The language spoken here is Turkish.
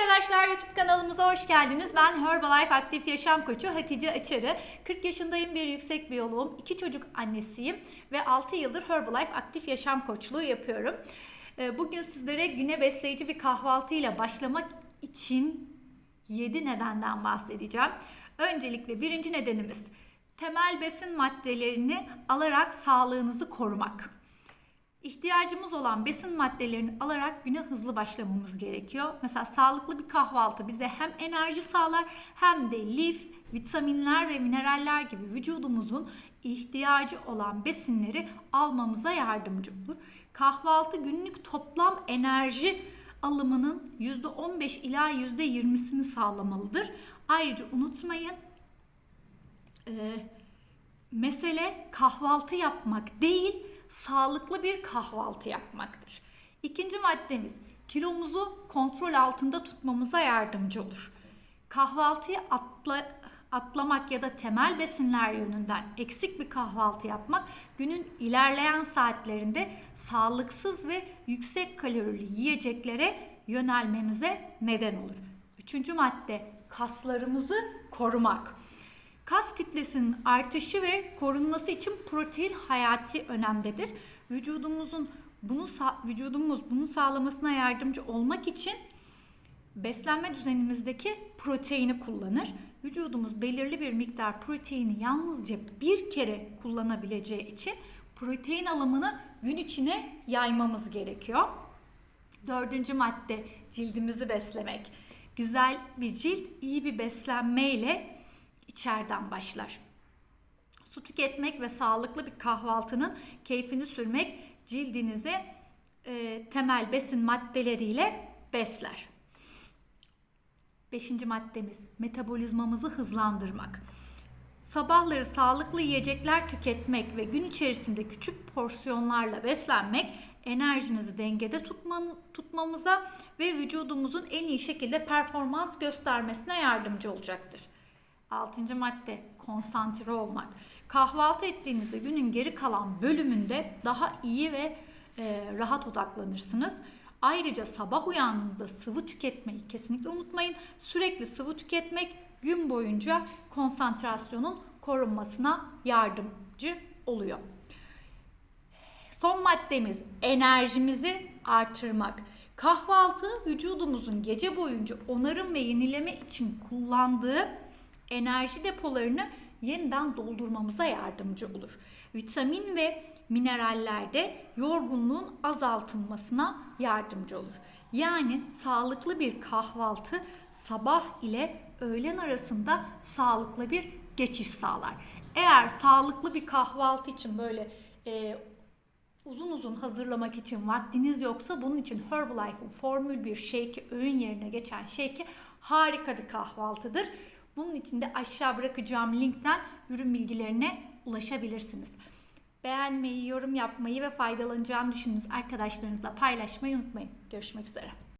arkadaşlar YouTube kanalımıza hoş geldiniz. Ben Herbalife Aktif Yaşam Koçu Hatice Açarı. 40 yaşındayım, bir yüksek biyoloğum, iki çocuk annesiyim ve 6 yıldır Herbalife Aktif Yaşam Koçluğu yapıyorum. Ee, Bugün sizlere güne besleyici bir kahvaltıyla başlamak için 7 nedenden bahsedeceğim. Öncelikle birinci nedenimiz temel besin maddelerini alarak sağlığınızı korumak. İhtiyacımız olan besin maddelerini alarak güne hızlı başlamamız gerekiyor. Mesela sağlıklı bir kahvaltı bize hem enerji sağlar hem de lif, vitaminler ve mineraller gibi vücudumuzun ihtiyacı olan besinleri almamıza yardımcı olur. Kahvaltı günlük toplam enerji alımının %15 ila %20'sini sağlamalıdır. Ayrıca unutmayın e, mesele kahvaltı yapmak değil, sağlıklı bir kahvaltı yapmaktır. İkinci maddemiz kilomuzu kontrol altında tutmamıza yardımcı olur. Kahvaltıyı atla, atlamak ya da temel besinler yönünden eksik bir kahvaltı yapmak günün ilerleyen saatlerinde sağlıksız ve yüksek kalorili yiyeceklere yönelmemize neden olur. Üçüncü madde kaslarımızı korumak. Kas kütlesinin artışı ve korunması için protein hayati önemdedir. Vücudumuzun bunu vücudumuz bunu sağlamasına yardımcı olmak için beslenme düzenimizdeki proteini kullanır. Vücudumuz belirli bir miktar proteini yalnızca bir kere kullanabileceği için protein alımını gün içine yaymamız gerekiyor. Dördüncü madde cildimizi beslemek. Güzel bir cilt iyi bir beslenmeyle içeriden başlar. Su tüketmek ve sağlıklı bir kahvaltının keyfini sürmek cildinizi e, temel besin maddeleriyle besler. Beşinci maddemiz metabolizmamızı hızlandırmak. Sabahları sağlıklı yiyecekler tüketmek ve gün içerisinde küçük porsiyonlarla beslenmek enerjinizi dengede tutman, tutmamıza ve vücudumuzun en iyi şekilde performans göstermesine yardımcı olacaktır. Altıncı madde konsantre olmak. Kahvaltı ettiğinizde günün geri kalan bölümünde daha iyi ve e, rahat odaklanırsınız. Ayrıca sabah uyandığınızda sıvı tüketmeyi kesinlikle unutmayın. Sürekli sıvı tüketmek gün boyunca konsantrasyonun korunmasına yardımcı oluyor. Son maddemiz enerjimizi artırmak. Kahvaltı vücudumuzun gece boyunca onarım ve yenileme için kullandığı enerji depolarını yeniden doldurmamıza yardımcı olur. Vitamin ve mineraller de yorgunluğun azaltılmasına yardımcı olur. Yani sağlıklı bir kahvaltı sabah ile öğlen arasında sağlıklı bir geçiş sağlar. Eğer sağlıklı bir kahvaltı için böyle e, uzun uzun hazırlamak için vaktiniz yoksa bunun için Herbalife'ın formül bir shake öğün yerine geçen shake harika bir kahvaltıdır. Bunun için de aşağı bırakacağım linkten ürün bilgilerine ulaşabilirsiniz. Beğenmeyi, yorum yapmayı ve faydalanacağını düşündüğünüz arkadaşlarınızla paylaşmayı unutmayın. Görüşmek üzere.